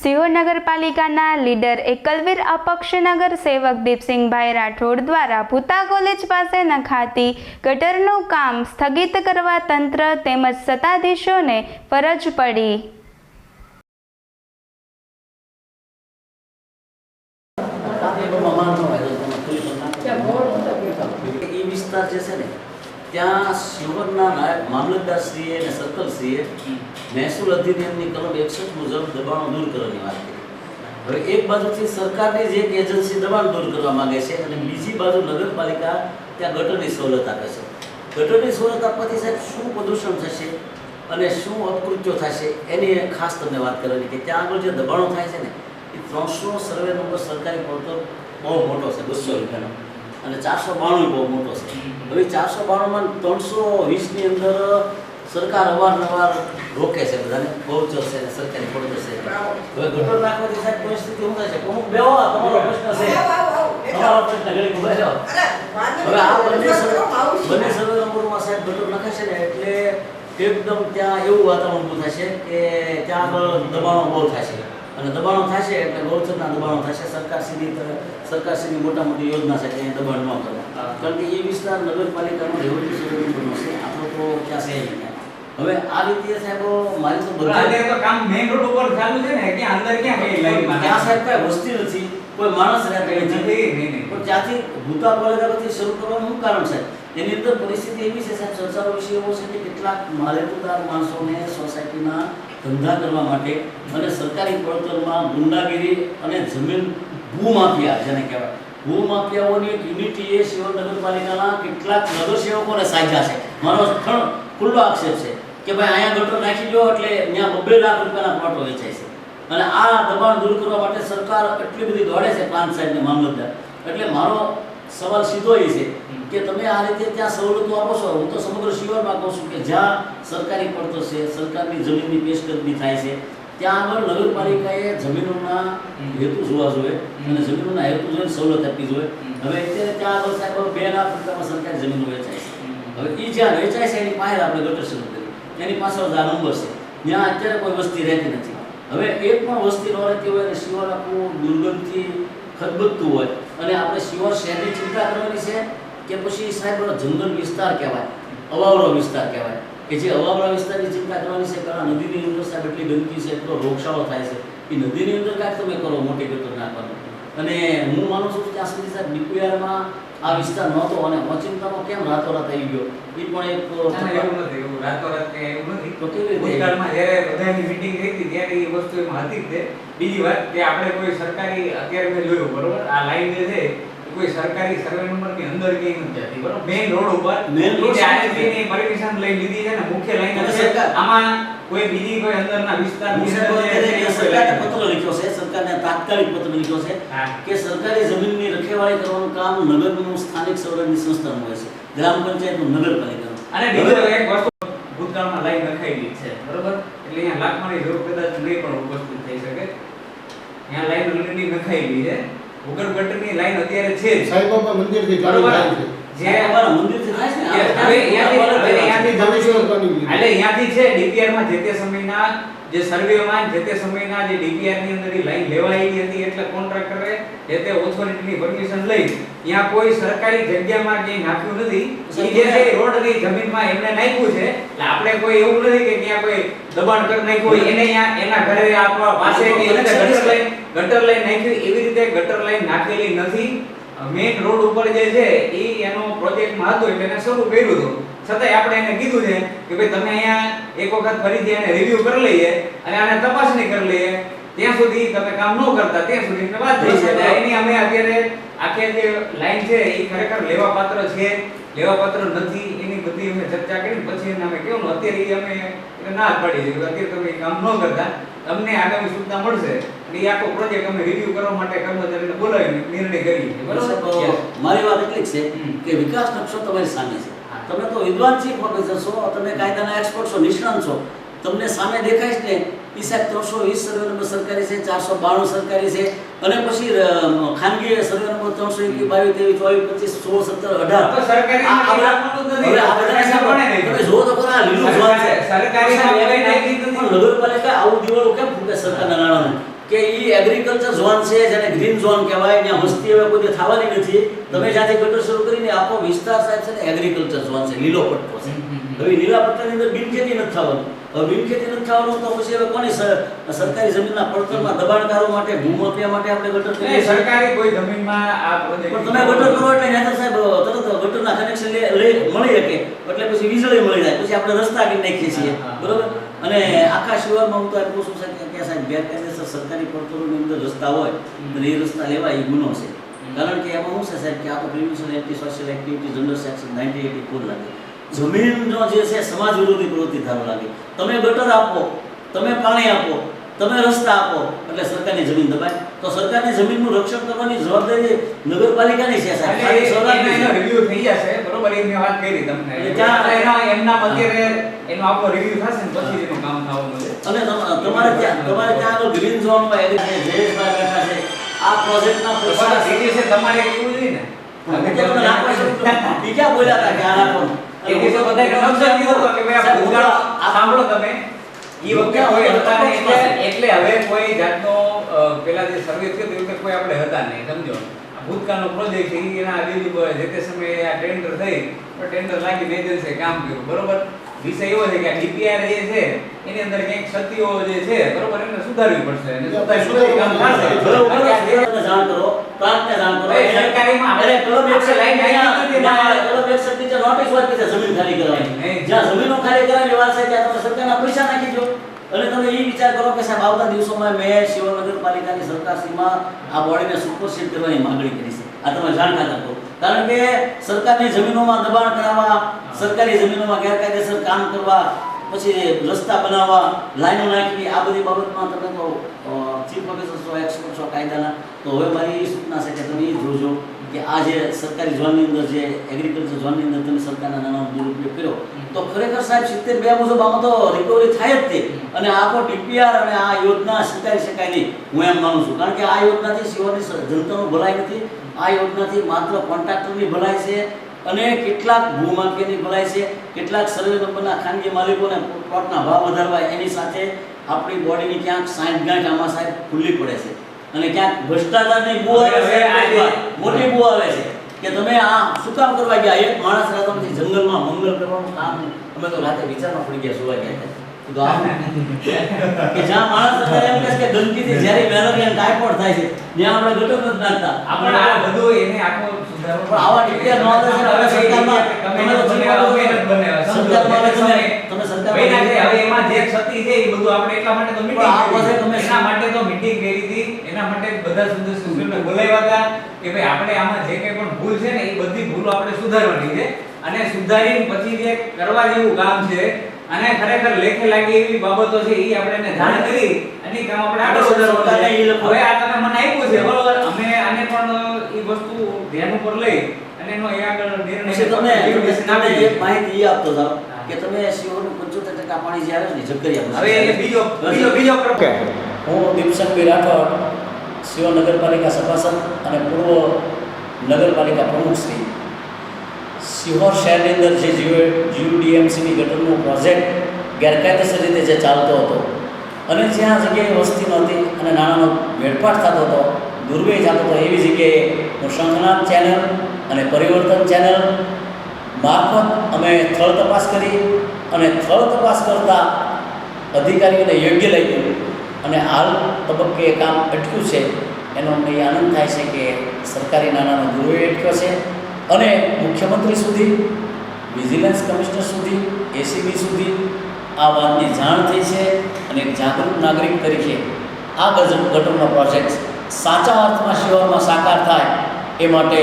સિહોર નગરપાલિકાના લીડર એકલવીર અપક્ષનગર સેવક દીપસિંહભાઈ રાઠોડ દ્વારા ભૂતા કોલેજ પાસે નખાતી ગટરનું કામ સ્થગિત કરવા તંત્ર તેમજ સત્તાધીશોને ફરજ પડી. વિસ્તાર જે છે ને ત્યાં શિવરના નાયબ મામલતદારશ્રીએ અને સર્કલશ્રીએ મહેસૂલ અધિનિયમની કલમ એકસઠ મુજબ દબાણો દૂર કરવાની વાત કરી. હવે એક બાજુથી સરકારની જ એક એજન્સી દબાણ દૂર કરવા માંગે છે અને બીજી બાજુ નગરપાલિકા ત્યાં ગટરની સવલત આપે છે. ગટરની સવલત આપવાથી સાહેબ શું પ્રદૂષણ થશે અને શું અપકૃત્યો થશે એની ખાસ તમને વાત કરવાની કે ત્યાં આગળ જે દબાણો થાય છે ને એ ત્રણસો સર્વે નંબર સરકારી પડતો બહુ મોટો છે બસો રૂપિયાનો. અને ચારસો બાણું બહુ મોટો છે. હવે ચારસો બાણુંમાં ત્રણસો વીસની અંદર સરકાર અવારનવાર રોકે છે બધાને બહુચર છે અને સરકારી છે હવે ગટર નાખવાથી સાહેબ પરિસ્થિતિ શું થાય છે. અમુક બેહો તમારો પ્રશ્ન છે. તમારો પ્રશ્ન ઘડી ઊભા રહો. હવે આ બંને બંને સર્વે નંબરમાં સાહેબ ગટર નખાશે ને એટલે એકદમ ત્યાં એવું વાતાવરણ ઊભું થશે કે ત્યાં આગળ દબાણો બહુ થશે. અને દબાણો થશે એટલે ગૌચરના દબાણો થશે સરકારશ્રીની સરકારશ્રીની મોટા મોટી યોજના છે કે દબાણ ન કરે. કારણ કે એ વિસ્તાર નગરપાલિકાનો રેવન્યુ સર્વેનો છે. આપણો તો ક્યાં છે નહીં હવે આ રીતે સાહેબ મારી તો બધી તો કામ મેઇન રોડ ઉપર ચાલુ છે ને કે અંદર ક્યાં કઈ લાઈનમાં ત્યાં સાહેબ કઈ વસ્તી નથી. કોઈ માણસ રહેતો નથી નહીં, નહીં. પણ ત્યાંથી ભૂતા કોલેજાથી શરૂ કરવાનું શું કારણ છે? એની અંદર પરિસ્થિતિ એવી છે સાહેબ સંસારો વિશે એવો છે કે કેટલાક માલેતુદાર માણસોને સોસાયટીના ધંધા કરવા માટે અને સરકારી પડતરમાં ગુંડાગીરી અને જમીન ભૂમાફિયા જેને કહેવાય. ભૂમાફિયાઓની એક યુનિટીએ શિવર નગરપાલિકાના કેટલાક નગરસેવકોને સાધ્યા છે. મારો ખણ ખુલ્લો આક્ષેપ છે કે ભાઈ અહીંયા ગટર નાખી દો એટલે ત્યાં બબ્બે લાખ રૂપિયાના પ્લોટો વેચાય છે. અને આ દબાણ દૂર કરવા માટે સરકાર એટલી બધી દોડે છે પાંચ સાહેબને મામલતદાર. એટલે મારો સવાલ સીધો એ છે કે તમે આ રીતે ત્યાં સવલતો આપો છો? હું તો સમગ્ર શિવરમાં કહું છું કે જ્યાં સરકારી પડતો છે સરકારની જમીનની પેશકદમી થાય છે ત્યાં આગળ નગરપાલિકાએ જમીનોના હેતુ જોવા જોઈએ અને જમીનોના હેતુ જોઈને સવલત આપવી જોઈએ. હવે અત્યારે ત્યાં આગળ સાહેબ બે લાખ રૂપિયામાં સરકારી જમીન વેચાય છે. હવે એ જ્યાં વેચાય છે એની પાસે આપણે ગટર શરૂ કર્યું. એની પાછળ આ નંબર છે. જ્યાં અત્યારે કોઈ વસ્તી રહેતી નથી. હવે એક પણ વસ્તી ન રહેતી હોય અને શિવર આપણું દુર્ગંધથી ખદબદતું હોય અને આપણે શિવર શહેરની ચિંતા કરવાની છે કે પછી સાહેબ જંગલ વિસ્તાર કહેવાય અવાવરો વિસ્તાર કહેવાય કે જે અવાવરા વિસ્તારની ચિંતા કરવાની છે કારણ નદીની અંદર સાહેબ એટલી ગંદકી છે એટલો રોગશાળો થાય છે એ નદીની અંદર કાંઈક તમે કરો મોટી ગટર નાખવાનું. અને હું માનું છું ત્યાં સુધી સાહેબ ડીપીઆરમાં આ વિસ્તાર નહોતો અને અચિંતામાં કેમ રાતોરાત આવી ગયો? એ પણ એક એવું નથી એવું રાતોરાત કે એવું નથી. તો કેવી રીતે? ભૂતકાળમાં જ્યારે બધાની મીટિંગ થઈ હતી ત્યારે એ વસ્તુ એમાં હતી જ બીજી વાત કે આપણે કોઈ સરકારી અત્યારે મેં જોયું બરોબર? આ લાઈન જે છે કોઈ સરકારી સર્વે નંબરની અંદર કે નથી જતી બરોબર? મેઈન રોડ ઉપર મેઈન રોડ RSB ની પરમિશન લઈ લીધી છે ને મુખ્ય લાઈન છે આમાં કોઈ બીજી કોઈ અંદરના વિસ્તાર અંદર સરકારને પત્ર લખ્યો છે સરકારને તાત્કાલિક પત્ર લખ્યો છે કે સરકારી જમીનની રખેવાળી કરવાનું કામ નગરનું સ્થાનિક સ્વરાજની સંસ્થાનું હોય છે ગ્રામ પંચાયતનું નગરપાલિકાનું. અને બીજો એક વસ્તુ ભૂતકાળમાં લાઈન નખાયેલી છે બરોબર? એટલે અહીંયા લાખમાંની જરૂર કદાચ નહીં પણ ઉપસ્થિત થઈ શકે. અહીંયા લાઈન ઓલરેડી છે. ભૂગર્ભ ગટરની લાઈન અત્યારે છે જ. સાઈબાબા મંદિરથી ચાલુ બરોબર? થાય છે. જે અમારા મંદિરથી થાય છે હવે અહીંયાથી- અહીંયાથી એટલે અહીંયાથી છે ડીપીઆરમાં જે તે સમયના જે સર્વેમાં જે તે સમયના જે ડીપીઆરની અંદર લાઈન લેવાયેલી હતી એટલે કોન્ટ્રાક્ટરે જે તે ઓથોરિટીની પરમિશન લઈ ત્યાં કોઈ સરકારી જગ્યામાં ક્યાંય નાખ્યું નથી. ઈ જે છે રોડની જમીનમાં એમને નાખ્યું છે. એટલે આપણે કોઈ એવું નથી કે ત્યાં કોઈ દબાણ કરી નાખ્યું એને ત્યાં એના ઘરે આપવા પાસે કે એને ઘરે ગટર લાઈન નાખી એવી રીતે ગટર લાઈન નાખેલી નથી. મેઇન રોડ ઉપર જે છે, એ એનો પ્રોજેક્ટમાં હતો એટલે એને શરૂ કર્યું હતું. છતાંય આપણે એને કીધું છે કે ભાઈ તમે અહીંયા એક વખત ફરીથી એને રિવ્યુ કરી લઈએ અને આને તપાસણી કરી લઈએ. ત્યાં સુધી તમે કામ ન કરતા, ત્યાં સુધી વાત થઈ છે. એની અમે અત્યારે આખે જે લાઈન છે, એ ખરેખર લેવા પાત્ર છે. લેવા પાત્ર નથી. એની બધી અમે ચર્ચા કરી પછી એને અમે કેવું અત્યારે અમે ના પાડી છે અત્યારે તમે કામ ન કરતા. તમને આગામી સૂચના મળશે. અને આખો પ્રોજેક્ટ અમે રિવ્યુ કરવા માટે કર્મચારીને બોલાવીને નિર્ણય કરીએ. બરોબર. મારી વાત એટલી છે કે વિકાસ નકશો તમારી સામે છે. તમે તો વિદ્વાન ચીફ ઓફિસર છો તમે કાયદાના એક્સપર્ટ છો નિષ્ણાંત છો. તમને સામે દેખાય છે ને સાહેબ ત્રણસો વીસ સર્વે નંબર સરકારી છે ચારસો બાણું સરકારી છે અને પછી ખાનગી સર્વે નંબર ત્રણસો એકવીસ બાવીસ ત્રેવીસ ચોવીસ પચીસ સોળ સત્તર અઢાર. નગરપાલિકા આવું દિવાળું કેમ ફૂટે સરકારના નાણાંનું? કે એ એગ્રીકલ્ચર ઝોન છે જેને ગ્રીન ઝોન કહેવાય ને વસ્તી હવે કોઈ થવાની નથી. તમે જ્યાંથી ગટર શરૂ કરીને આખો વિસ્તાર સાહેબ છે ને એગ્રીકલ્ચર ઝોન છે લીલો પટ્ટો છે. હવે લીલા પટ્ટાની અંદર બિનખેતી નથી થવાનું. હવે બિનખેતી નથી થવાનું તો પછી હવે કોની સરકારી જમીનના પડતરમાં દબાણકારો માટે ભૂમાફિયા માટે આપણે ગટર કરીએ સરકારી કોઈ જમીનમાં આ પણ તમે ગટર કરો એટલે નેતા સાહેબ તરત ગટરના કનેક્શન લઈ મળી શકે. એટલે પછી વીજળી મળી જાય. પછી આપણે રસ્તા કરી નાખીએ છીએ. બરોબર? અને આખા શિવારમાં હું તો એમ કહું છું સાહેબ કે સાહેબ ગેરકાયદેસર સરકારી પડતરોની અંદર રસ્તા હોય અને એ રસ્તા લેવા એ ગુનો છે. કારણ કે એમાં શું છે સાહેબ કે આ તો prevention active social activity general section ninety eighty four લાગે. જમીનનો જે છે સમાજ વિરોધી પ્રવૃત્તિ ધારો લાગે. તમે ગટર આપો તમે પાણી આપો તમે રસ્તા આપો એટલે સરકારની જમીન દબાય. તો સરકારની જમીનનું રક્ષણ કરવાની જવાબદારી નગરપાલિકાની છે સાહેબ. સૌરાષ્ટ્રની રિવ્યુ થઈ જશે બરોબર? એ મેં વાત કરી તમને. એના એમના અત્યારે એનો આપણો review થશે ને પછી એનું કામ અને તમારે ત્યાં તમારે ત્યાં આગળ ગ્રીન ઝોનમાં એગ્રી છે જયેશભાઈ બેઠા છે આ પ્રોજેક્ટના તો પૈસા પાછા તે તમારે કેવું જોઈએ ને. અમે તો તમને રાખવા છે. બીજા બોલ્યા હતા કે આ રાખો? એ દિવસે બધાએ નકશા દીધો કે ભાઈ આ સાહેબ, આ- સાંભળો તમે. ઈ વખતે કોઈ હતા નહીં. એટલે એટલે હવે કોઈ જાતનો પેલા જે સર્વિસ કે તે કોઈ આપણે હતા નહીં. સમજો? ભૂતકાળનો પ્રોજેક્ટ છે એના બીજું જે તે સમયે આ ટેન્ડર થઈ પણ ટેન્ડર લાગી એજન્સીએ કામ કર્યું. બરોબર? વિષય એવો છે કે ડીપીઆર જે છે એની અંદર કંઈક ક્ષતિઓ જે છે બરોબર એને સુધારવી પડશે અને સુધારી સુધારી કામ થશે બરોબર, આ જાણ કરો પ્રાંતને જાણ કરો. સરકારીમાં અરે, કલમ એકસઠ આપણે લાઈન ત્યાં- નાખી ત્યાં નથી. કલમ એકસઠ નીચે નોટિસ વાત છે જમીન ખાલી કરવાની જ્યાં જમીનો ખાલી કરવાની વાત છે ત્યાં તમે સરકારના પૈસા નાખી દો. અને તમે એ વિચાર કરો કે સાહેબ આવતા દિવસોમાં મેં શિવ નગરપાલિકાની સરકારશ્રીમાં આ બોડીને સુપરસીડ કરવાની માંગણી કરી છે. આ તમે જાણતા રાખો કારણ કે સરકારની જમીનોમાં દબાણ કરાવવા, સરકારી જમીનોમાં ગેરકાયદેસર કામ કરવા, પછી રસ્તા બનાવવા, લાઈનો નાખવી, આ બધી બાબતમાં તમે તો ચીફ ઓફિસર છો એક્સપર્ટ છો કાયદાના. તો હવે મારી સૂચના છે કે તમે જોજો. કે આ જે સરકારી ઝોનની અંદર જે એગ્રીકલ્ચર ઝોનની અંદર તમે સરકારના નાણાંનો દુરુપયોગ કર્યો, તો ખરેખર સાહેબ સિત્તેર બે મુજબ આમાં તો રિકવરી થાય જ તે. અને આખો ડીપીઆર અને આ યોજના સ્વીકારી શકાય નહીં, હું એમ માનું છું. કારણ કે આ યોજનાથી સિવાયની જનતાનું ભલાઈ નથી. આ યોજનાથી માત્ર કોન્ટ્રાક્ટરની ભલાઈ છે અને કેટલાક ભૂમાફિયાની ભલાઈ છે, કેટલાક સર્વે નંબરના ખાનગી માલિકોને પ્લોટના ભાવ વધારવા એની સાથે આપણી બોડીની ક્યાંક સાઠ ગાંઠ આમાં સાહેબ ખુલ્લી પડે છે. અને ક્યાંક ભ્રષ્ટાચારની બુ આવે છે મોટી બુ આવે છે. કે તમે આ શું કામ કરવા ગયા? એક માણસ રાતો જંગલમાં મંગલ કરવાનું કામ અમે તો રાતે વિચારમાં પડી ગયા સુવા ગયા હતા. કીધું આ કે જ્યાં માણસ અત્યારે એમ કે ગંદકીથી ઝેરી મેલેરિયા ટાઇફોઇડ થાય છે. ત્યાં આપણે ગટો નથી નાખતા. આપણે આ બધું એને આખો પણ આવા હવે સરકારમાં તમે તો સરકારમાં તમે તમે હવે એમાં જે ક્ષતિ છે એ બધું આપણે એટલા માટે તો મીટિંગ આ વખતે તમે એના માટે તો મીટિંગ કરી હતી એના માટે બધા સદસ્યોને બોલાવ્યા હતા કે ભાઈ આપણે આમાં જે કંઈ પણ ભૂલ છે ને એ બધી ભૂલો આપણે સુધારવાની છે. અને સુધારીને પછી જે કરવા જેવું કામ છે અને ખરેખર લેખે લાગે એવી બાબતો છે એ આપણે એને જાણ કરી અને કામ આપણે આગળ વધારવાનું છે. હવે આ તમે મને આપ્યું છે. બરોબર. અમે આને પણ એ વસ્તુ ધ્યાન ઉપર લઈ અને એનો આગળ નિર્ણય છે. એક માહિતી આપતો હતા કે તમે શિવનું ટકા પાણી જે આવે ને જગરિયા હવે બીજો બીજો બીજો હું દીપશંકભાઈ રાઠોડ શિવ નગરપાલિકા સભાસદ અને પૂર્વ નગરપાલિકા પ્રમુખ શ્રી. સિહોર શહેરની અંદર જે જીઓ જીયુડીએમસીની ગટરનો પ્રોજેક્ટ ગેરકાયદેસર રીતે જે ચાલતો હતો અને જ્યાં જગ્યાએ વસ્તી નહોતી અને નાણાંનો વેડફાટ થતો હતો દુર્વ્યય થતો હતો એવી જગ્યાએ હું શંખનાથ ચેનલ અને પરિવર્તન ચેનલ મારફત અમે સ્થળ તપાસ કરી અને સ્થળ તપાસ કરતા અધિકારીઓને યોગ્ય લાગ્યું. અને હાલ તબક્કે કામ અટક્યું છે. એનો અમને આનંદ થાય છે કે સરકારી નાણાંનો ગુરુ અટક્યો છે. અને મુખ્યમંત્રી સુધી, વિજિલન્સ કમિશનર સુધી, એસીબી સુધી આ વાતની જાણ થઈ છે અને જાગૃત નાગરિક તરીકે આ ગજબ ગટરનો પ્રોજેક્ટ સાચા અર્થમાં શિવારમાં સાકાર થાય એ માટે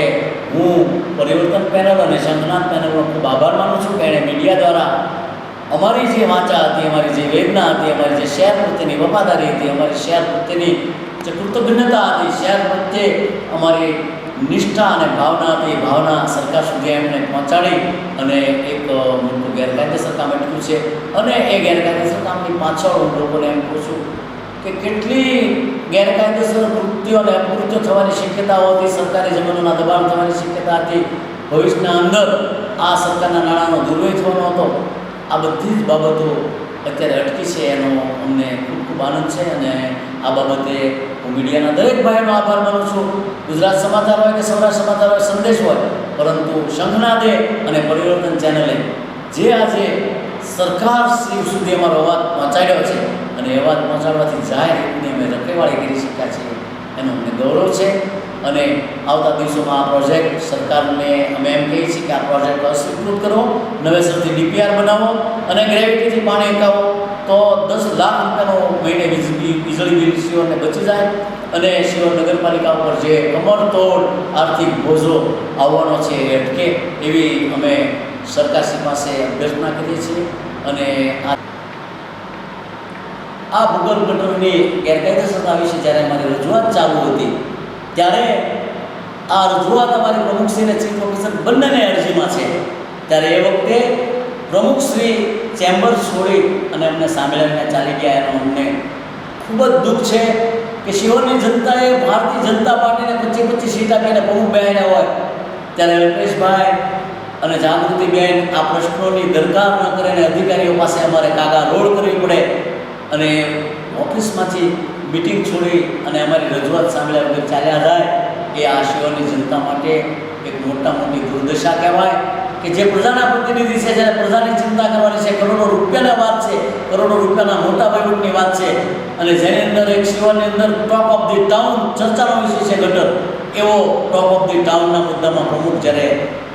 હું પરિવર્તન પેનલ અને શંકનાથ પેનલનો ખૂબ આભાર માનું છું કે એણે મીડિયા દ્વારા અમારી જે વાંચા હતી, અમારી જે વેદના હતી, અમારી જે શહેર પ્રત્યેની વફાદારી હતી, અમારી શહેર પ્રત્યેની જે કૃતજ્ઞતા હતી શહેર પ્રત્યે અમારી નિષ્ઠા અને ભાવના હતી ભાવના સરકાર સુધી એમને પહોંચાડી અને એક મોટું ગેરકાયદેસર કામ એટલું છે. અને એ ગેરકાયદેસર કામની પાછળ હું લોકોને એમ કહું છું કે કેટલી ગેરકાયદેસર કૃત્યો અને અપકૃત્યો થવાની શક્યતાઓ હતી, સરકારી જમીનોના દબાણ થવાની શક્યતા હતી. ભવિષ્યના અંદર આ સરકારના નાણાંનો દુર્વ્યય થવાનો હતો. આ બધી જ બાબતો અત્યારે અટકી છે એનો અમને ખૂબ ખૂબ આનંદ છે અને આ બાબતે હું મીડિયાના દરેક ભાઈનો આભાર માનું છું. ગુજરાત સમાચાર હોય કે સૌરાષ્ટ્ર સમાચાર હોય, સંદેશ હોય, પરંતુ શંખનાદે અને પરિવર્તન ચેનલે જે આજે સરકાર શ્રી સુધી અમારો અવાજ પહોંચાડ્યો છે અને અવાજ પહોંચાડવાથી જાહેર રીતની અમે રખેવાળી કરી શક્યા છીએ. એનો અમને ગૌરવ છે. અને આવતા દિવસોમાં આ પ્રોજેક્ટ સરકારને અમે એમ કહીએ છીએ કે આ પ્રોજેક્ટ અસ્વીકૃત કરો નવેસરથી ડીપીઆર બનાવો અને ગ્રેવિટીથી પાણી અટકાવો. તો દસ લાખ રૂપિયાનો મહિને વીજળી વીજળી બિલ શિવરને બચી જાય અને શિવર નગરપાલિકા ઉપર જે કમરતોડ આર્થિક બોજો આવવાનો છે એ અટકે એવી અમે સરકારશ્રી પાસે અભ્યર્થના કરીએ છીએ અને આ ભૂગર્ભ ગટરની ગેરકાયદેસરતા વિશે જ્યારે અમારી રજૂઆત ચાલુ હતી ત્યારે આ રજૂઆત અમારી પ્રમુખશ્રી અને ચીફ ઓફિસર બંનેને અરજીમાં છે. ત્યારે એ વખતે પ્રમુખશ્રી ચેમ્બર છોડી અને અમને સાંભળીને ચાલી ગયા એનો અમને ખૂબ જ દુઃખ છે કે શિવરની જનતાએ ભારતીય જનતા પાર્ટીને પચીસ પચીસ સીટ આપીને પ્રમુખ બેહાડ્યા હોય. ત્યારે અલ્પેશભાઈ અને જાગૃતિબેન આ પ્રશ્નોની દરકાર ન કરીને અધિકારીઓ પાસે અમારે કાગા રોડ કરવી પડે અને ઓફિસમાંથી મિટિંગ છોડી અને અમારી રજૂઆત સાંભળ્યા વગર ચાલ્યા જાય એ આ શિવની જનતા માટે એક મોટા મોટી દુર્દશા કહેવાય કે જે પ્રજાના પ્રતિનિધિ છે, જ્યારે પ્રજાની ચિંતા કરવાની છે, કરોડો રૂપિયાની વાત છે, કરોડો રૂપિયાના મોટા વહીવટની વાત છે અને જેની અંદર એક શિવની અંદર ટોપ ઓફ ધી ટાઉન ચર્ચાનો વિષય છે ગટર, એવો ટોપ ઓફ ધી ટાઉનના મુદ્દામાં પ્રમુખ જ્યારે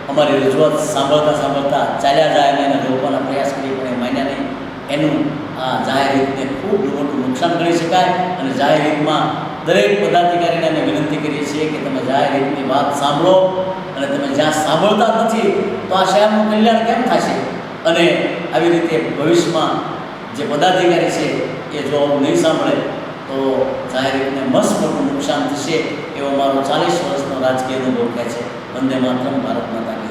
અમારી રજૂઆત સાંભળતા સાંભળતા ચાલ્યા જાય અને એને રોકવાના પ્રયાસ કરીએ પણ એ માન્યા નહીં. એનું આ જાહેર રીતે ખૂબ મોટું નુકસાન કરી શકાય અને જાહેર હિતમાં દરેક પદાધિકારીને અમે વિનંતી કરીએ છીએ કે તમે જાહેર હિતની વાત સાંભળો અને તમે જ્યાં સાંભળતા નથી તો આ શહેરનું કલ્યાણ કેમ થશે? અને આવી રીતે ભવિષ્યમાં જે પદાધિકારી છે એ જો નહીં સાંભળે તો જાહેર હિતને મસ્ત મોટું નુકસાન થશે એવો મારો ચાલીસ વર્ષનો રાજકીય અનુભવ કહે છે. વંદે માતરમ, ભારત માતા